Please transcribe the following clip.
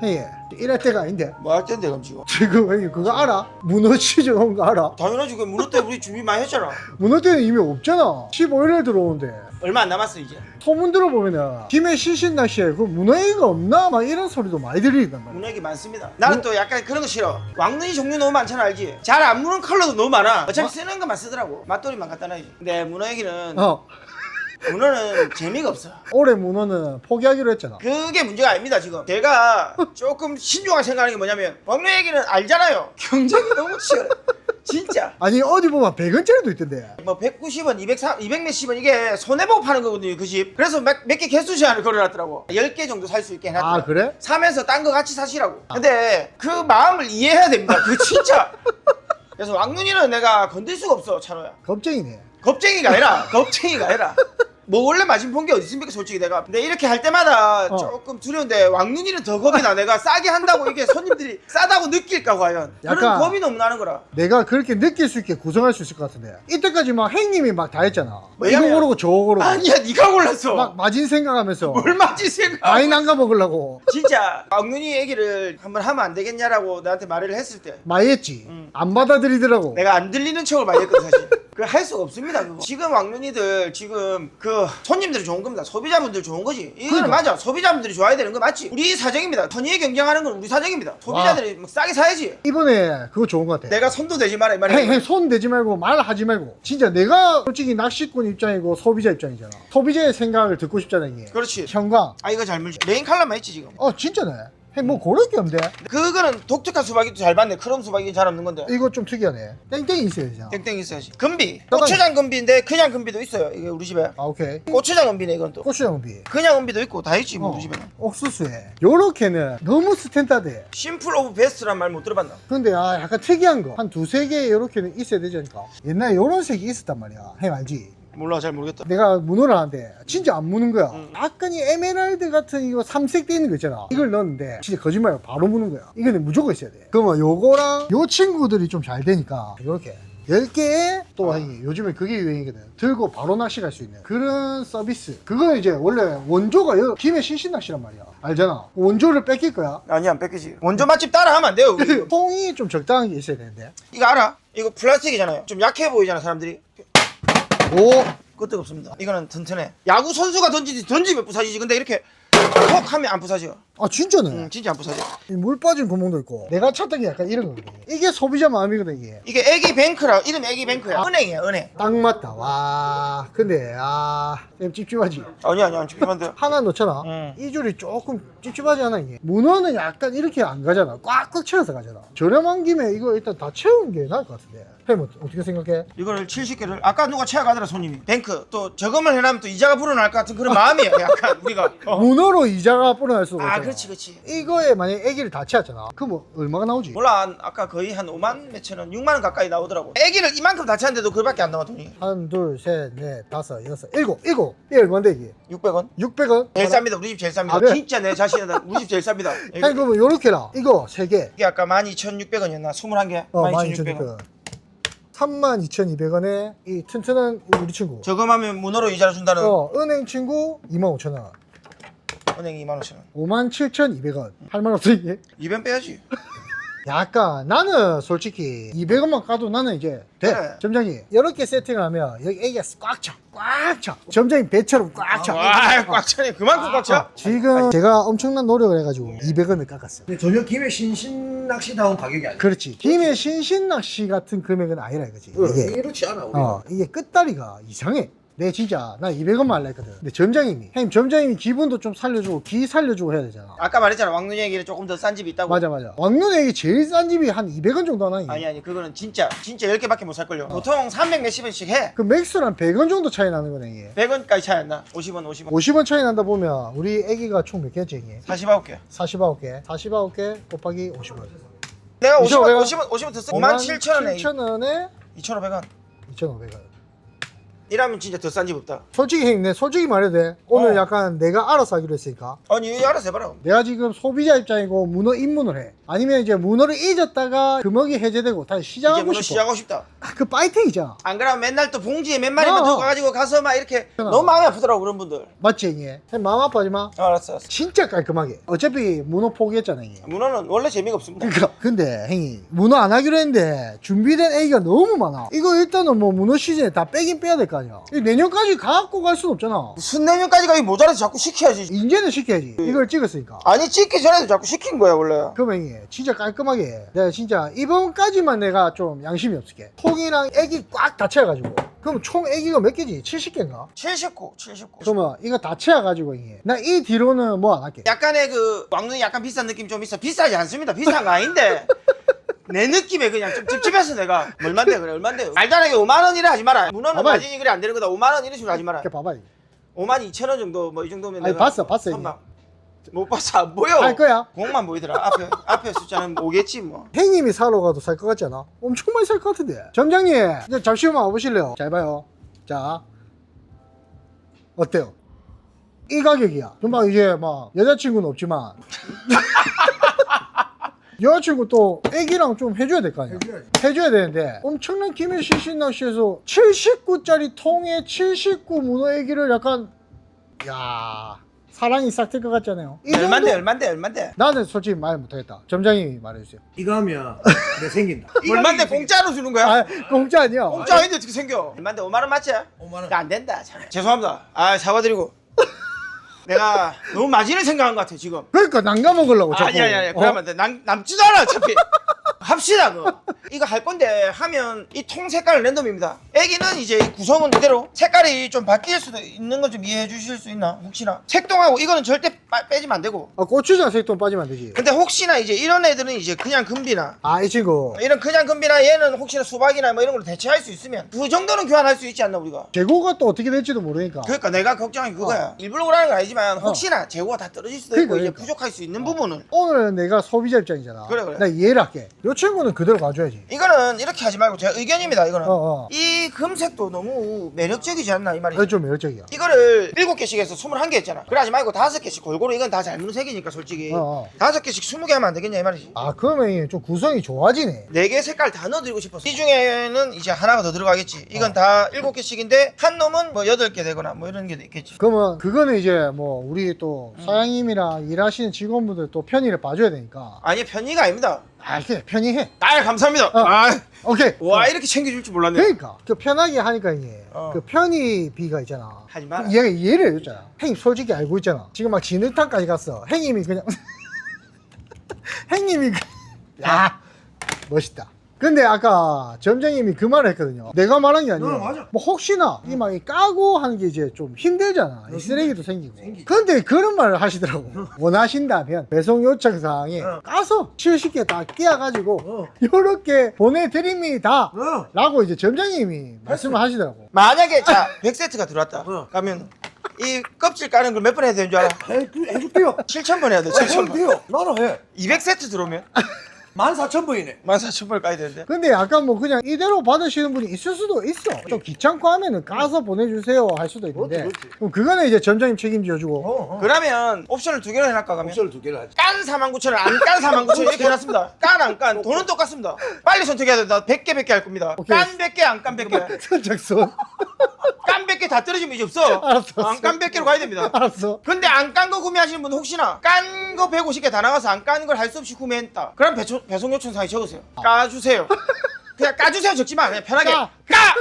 형님 이럴 때가 아닌데. 뭐 할 텐데 그럼 지금? 지금 형님 그거 알아? 문어 치즈 온거 알아? 당연하지. 그 문어 때 우리 준비 많이 했잖아. 문어 때는 이미 없잖아. 15일에 들어오는데. 얼마 안 남았어 이제. 소문 들어보면은 김해 신신낚시에 그 문어회가 없나? 막 이런 소리도 많이 들리단 말이야. 문어 얘기 많습니다. 나는 또 약간 그런 거 싫어. 왕눈이 종류 너무 많잖아 알지? 잘 안 무는 컬러도 너무 많아. 어차피 쓰는 것만 쓰더라고. 맛돌이만 갖다 놔야지. 근데 문어 얘기는 어 문어는 재미가 없어. 올해 문어는 포기하기로 했잖아. 그게 문제가 아닙니다 지금. 제가 조금 신중하게 생각하는 게 뭐냐면 왕눈 얘기는 알잖아요. 경쟁이 너무 치열해. 진짜. 아니 어디 보면 100원짜리도 있던데. 뭐 190원, 200, 200 몇십 원 이게 손해보고 파는 거거든요 그 집. 그래서 몇 개 개수 제한을 걸어놨더라고. 10개 정도 살 수 있게 해놨더라고. 아 그래? 사면서 딴 거 같이 사시라고. 근데 그 마음을 이해해야 됩니다 그 진짜. 그래서 왕눈이는 내가 건들 수가 없어 찬호야. 겁쟁이네. 겁쟁이가 아니라 겁쟁이가 아니라 뭐 원래 맞은 본게 어디 있습니까 솔직히 내가? 근데 이렇게 할 때마다 어. 조금 두려운데 왕눈이는 더 겁이 나. 내가 싸게 한다고 이게 손님들이 싸다고 느낄까 과연? 그런 약간- 겁이 너무 나는 거라. 내가 그렇게 느낄 수 있게 구성할 수 있을 것 같은데. 이때까지 막 행님이 막 다 했잖아. 뭐 이거 왜냐면- 고르고 저거 고르고. 아니야 네가 골랐어. 막 마진 생각하면서. 뭘 맞지 생각? 많이 난가 먹으려고. 진짜. 왕눈이 얘기를 한번 하면 안 되겠냐라고 나한테 말을 했을 때. 많이 했지. 음. 안 받아들이더라고. 내가 안 들리는 척을 많이 했거든 사실. 그 할 수가 없습니다 그거. 지금 왕눈이들 지금 그 손님들이 좋은 겁니다. 소비자분들 좋은 거지. 이거는 그러니까. 맞아. 소비자분들이 좋아야 되는 거 맞지? 우리 사정입니다. 선의에 경쟁하는 건 우리 사정입니다. 소비자들이 막 싸게 사야지. 이번에 그거 좋은 것 같아. 내가 손도 대지 마라 이 말이야 손 대지 말고 말하지 말고. 진짜 내가 솔직히 낚시꾼 입장이고 소비자 입장이잖아. 소비자의 생각을 듣고 싶잖아 이게. 그렇지. 형광. 아 이거 잘 물지. 메인 칼라만 있지 지금. 어 진짜네. 행, 뭐 고를 게 없네. 그거는 독특한 수박이도 잘 봤네. 크롬 수박이 잘 없는 건데. 이거 좀 특이하네. 땡땡이 있어야 되잖아. 땡땡 있어야지. 금비. 고추장 금비인데 그냥 금비도 있어요. 이게 우리 집에. 아 오케이. 고추장 금비네 이건 또. 고추장비. 그냥 은비도 있고 다 있지 뭐 어, 우리 집에 는. 옥수수에. 요렇게는 너무 스탠다드해. 심플 오브 베스트란 말 못 들어봤나? 근데 아 약간 특이한 거. 한 두세 개 요렇게는 있어야 되지 않을까? 옛날에 요런 색이 있었단 말이야. 행 알지? 몰라 잘 모르겠다. 내가 문어를 하는데 진짜 안 무는 거야. 음. 약간 이 에메랄드 같은 이거 삼색 돼 있는 거 있잖아. 이걸 넣었는데 진짜 거짓말 말고 바로 무는 거야. 이거는 무조건 있어야 돼. 그러면 요거랑 요 친구들이 좀 잘 되니까 요렇게 10개에 또 아니, 요즘에 그게 유행이거든. 들고 바로 낚시 갈수 있는 그런 서비스. 그거는 이제 원래 원조가 여- 김해 신신 낚시란 말이야. 알잖아. 원조를 뺏길 거야. 아니 안 뺏기지. 원조 맛집 따라 하면 안 돼요 우리. 통이 좀 적당한 게 있어야 되는데. 이거 알아? 이거 플라스틱이잖아요. 좀 약해 보이잖아 사람들이 오 끄떡 없습니다. 이거는 튼튼해 야구 선수가 던지지 던지면 부사지지. 근데 이렇게 톡 하면 안 부사져 아 진짜네. 응 진짜 안 부사져 이물 빠진 구멍도 있고. 내가 찾던 게 약간 이런 거거든 이게 소비자 마음이거든 이게. 이게 애기 뱅크라 이름 애기 뱅크야. 은행이야 은행. 딱 맞다. 와 근데 아좀 찝찝하지? 아니 아니 안 찝찝한데. 하나 넣잖아. 응. 이 줄이 조금 찝찝하지 않아 이게? 문어는 약간 이렇게 안 가잖아. 꽉꽉 채워서 가잖아. 저렴한 김에 이거 일단 다 채우는 게 나을 것 같은데. 형 어떻게 생각해? 이거를 70개를 아까 누가 채워가더라 손님이. 뱅크. 또 저금을 해놓으면 또 이자가 불어날 것 같은 그런 마음이에요 약간 우리가. 어. 문어로 이자가 불어날 수가 아 있잖아 그렇지 그렇지 이거에 만약에 애기를 다 채웠잖아 그럼 뭐 얼마가 나오지? 몰라 한- 아까 거의 한 5만 몇천 원 6만 원 가까이 나오더라고 애기를 이만큼 다 찼는데도 그밖에 안 나와 돈이 한, 둘, 셋, 넷, 다섯, 여섯, 일곱, 일곱. 이게 얼마인데 이게? 600원 600원? 제일 쌉니다 우리 집 제일 쌉니다 아, 그래? 진짜 내 자신이다 우리 집 제일 쌉니다 아니 이거- 그러면 요렇게라 이거 세 개. 이게 아까 12,600원이었나 21개 어, 12,600원 12,200원. 32,200원에 이 튼튼한 우리 친구. 저금하면 문어로 이자를 준다는 어, 은행 친구 25,000원. 은행이 2만 5천 원 57,200원. 8만 없어 이게? 200 빼야지 약간 나는 솔직히 200원만 까도 나는 이제 돼. 그래. 점장님 이렇게 세팅을 하면 여기 애기가 꽉 차. 꽉 차. 점장님 배처럼 꽉 차. 와꽉 차네 그만큼 꽉 차. 지금 제가 엄청난 노력을 해가지고 200원을 깎았어요. 근데 전혀 김해 신신 낚시다운 가격이 아니야. 그렇지. 김해 신신 낚시 같은 금액은 아니라 이거지. 그, 이게. 이렇지 않아 우리. 어, 이게 끝다리가 이상해. 내 진짜 나 200원만 할라 했거든. 근데 점장님이 형님 점장님이 기분도 좀 살려주고 기 살려주고 해야 되잖아. 아까 말했잖아 왕눈이 얘기는 조금 더 싼 집이 있다고 맞아 맞아. 왕눈에 제일 싼 집이 한 200원 정도 하나. 아니 아니 그거는 진짜 진짜 10개밖에 못 살걸요 보통 300 몇십 원씩 해 그 맥스랑 100원 정도 차이 나는 거네 이게. 100원까지 차이 안 나 50원 50원 50원 차이 난다 보면 우리 애기가 총 몇 개지 이게? 49개 49개. 49개 곱하기 50원. 내가 50원 50원 50원 50원 더 써. 5만 7천 원에 7천 원에 2,500원 2,500원. 이러면 진짜 더 싼 집 없다. 솔직히 형님 내 솔직히 말해도 돼. 오늘 어. 약간 내가 알아서 하기로 했으니까. 아니 알아서 해봐라. 내가 지금 소비자 입장이고 문어 입문을 해. 아니면 이제 문어를 잊었다가 금액이 해제되고 다시 이제 시작하고 문어 싶어. 시작하고 싶다. 아, 그 파이팅 있잖아. 안 그러면 맨날 또 봉지에 몇 마리만 어. 들고 가지고 가서 막 이렇게. 너무 마음이 아프더라고 그런 분들. 맞지 형님? 형님 마음 아파하지 마. 아, 알았어 알았어. 진짜 깔끔하게. 어차피 문어 포기했잖아 형님. 문어는 원래 재미가 없습니다. 그러니까. 근데 형님 문어 안 하기로 했는데 준비된 애기가 너무 많아. 이거 일단은 뭐 문어 시즌에 다 빼긴 빼야 될거 아니야. 내년까지 갖고 갈순 없잖아. 무슨 내년까지 가기 모자라서 자꾸 시켜야지. 이제는 시켜야지. 이걸 찍었으니까. 아니 찍기 전에도 자꾸 시킨 거야 원래. 형님 진짜 깔끔하게. 내가 진짜 이번까지만 내가 좀 양심이 없을게. 통이랑 애기 꽉 다 채워가지고. 그럼 총 애기가 몇 개지? 70개인가? 79 79 그러면 이거 다 채워가지고 형님 나이 뒤로는 뭐 안 할게. 약간의 그 왕눈이 약간 비싼 느낌 좀 있어. 비싸지 않습니다. 비싼 거 아닌데 내 느낌에 그냥 좀 찝찝해서 내가. 얼만데 그래 얼만데? 말도 안 하게 5만 원이라 하지 마라. 문어는 봐봐. 마진이 그래 안 되는 거다. 5만 원 이런 식으로 하지 마라. 이렇게 봐봐 이거 5만 2천 원 정도 뭐 이 정도면 아니, 내가 봤어, 봤어, 선방. 못 봤어 안 보여. 할 거야. 공만 보이더라. 앞에 앞에 숫자는 오겠지 뭐. 형님이 사러 가도 살 것 같지 않아? 엄청 많이 살 것 같은데. 점장님 이제 잠시만 와보실래요? 잘 봐요. 자 어때요? 이 가격이야. 금방 이제 막 여자친구는 없지만 여자친구 또 애기랑 좀 해줘야 될 거 아니야? 해줘야지. 해줘야 되는데 엄청난 김해 시신 낚시에서 79짜리 통에 79 문어 애기를 약간 야 사랑이 싹 들 것 같잖아요? 이 얼만데 정도- 얼만데 얼만데? 나는 솔직히 말 못하겠다. 점장님이 말해주세요. 이거 하면 내 생긴다. 이 얼만데 공짜로 주는 거야? 아 공짜 아니야. 공짜 아닌데 어떻게 생겨? 얼만데? 5만 원 맞지? 5만 원. 야, 안 된다. 참. 죄송합니다. 아 사과드리고 내가 너무 마진을 생각한 것 같아 지금 그러니까 난가 먹으려고 자꾸 아니 아니 아니 어? 그러면 안 돼. 남, 남지도 않아 어차피 합시다 그거 이거 할 건데 하면 이 통 색깔은 랜덤입니다. 애기는 이제 이 구성은 그대로 색깔이 좀 바뀔 수도 있는 거좀 이해해 주실 수 있나 혹시나? 색동하고 이거는 절대 빠- 빼지면 안 되고. 아, 고추장 색돈 빠지면 안 되지. 근데 혹시나 이제 이런 애들은 이제 그냥 금비나. 아 이 친구. 이런 그냥 금비나 얘는 혹시나 수박이나 뭐 이런 걸로 대체할 수 있으면 그 정도는 교환할 수 있지 않나 우리가? 재고가 또 어떻게 될지도 모르니까. 그러니까 내가 걱정한 게 그거야. 일부러 그러는 건 아니지만 혹시나 재고가 다 떨어질 수도 있고 그러니까, 이제 그러니까. 부족할 수 있는 부분을 오늘은 내가 소비자 입장이잖아. 그래, 그래. 나 이해를 할게. 요 친구는 그대로 가줘야지 이거는 이렇게 하지 말고 제 의견입니다 이거는. 어, 어. 이 금색도 너무 매력적이지 않나 이 그게 좀 매력적이야. 이거를 7개씩 해서 21개 했잖아. 그래 하지 말고 5개씩 골고루 이건 다잘 무는 색이니까 솔직히. 어, 어. 5개씩 20개 하면 안 되겠냐 이 말이지. 아 그러면 좀 구성이 좋아지네. 4개 색깔 다 넣어드리고 싶었어 이 중에는 이제 하나가 더 들어가겠지. 이건 다 7개씩인데 한 놈은 뭐 8개 되거나 뭐 이런 게 있겠지. 그러면 그거는 이제 뭐 우리 또 사장님이랑 일하시는 직원분들 또 편의를 봐줘야 되니까. 아니 편의가 아닙니다 아 그래 편의해. 아 감사합니다. 어. 아, 오케이. 와 이렇게 챙겨줄 줄 몰랐네. 그러니까. 그 편하게 하니까 이게. 어. 그 편의비가 있잖아. 하지 마라. 얘가 이해를 해줬잖아. 형님 솔직히 알고 있잖아. 지금 막 진흙탕까지 갔어. 형님이 그냥. 형님이 그... 야 멋있다 근데 아까 점장님이 그 말을 했거든요 내가 말한 게 아니에요 어, 맞아. 뭐 혹시나 이 막 까고 하는 게 이제 좀 힘들잖아 이 쓰레기도 생기고 생기지. 근데 그런 말을 하시더라고 원하신다면 배송 요청 사항에 어. 까서 70개 다 끼워가지고 어. 요렇게 보내드립니다 어. 라고 이제 점장님이 말씀을 하시더라고 만약에 자 100세트가 들어왔다 어. 그러면 이 껍질 까는 걸 몇 번 해야 되는 줄 알아? 해, 해줄게요. 7,000번 해야 돼 어, 7,000번 해요. 나는 해. 200세트 들어오면 14,000번이네. 14,000번 까야 되는데? 근데 약간 뭐 그냥 이대로 받으시는 분이 있을 수도 있어. 좀 귀찮고 하면은 까서 보내주세요 할 수도 있는데. 그렇지, 그렇지. 그럼 그거는 이제 점장님 책임져주고. 어, 어. 그러면 옵션을 두 개로 해놨까 가면? 옵션을 두 개를 하지. 깐 49,000원 안깐 49,000원 이렇게 해놨습니다. 깐 안 깐 돈은 똑같습니다. 빨리 선택해야 된다. 100개 100개 할 겁니다. 오케이. 깐 100개 안 깐 100개. 선착순. 깐 100개 다 떨어지면 이제 없어. 알았어, 안 깐 100개로 가야 됩니다. 알았어. 근데 안 깐 거 구매하시는 분 혹시나 깐 거 150개 다 나가서 안 깐 걸 할 수 없이 구매했다. 그럼 배송, 배송 요청 사항에 적으세요. 까주세요. 그냥 까주세요. 적지 마. 그냥 편하게. 까. 까!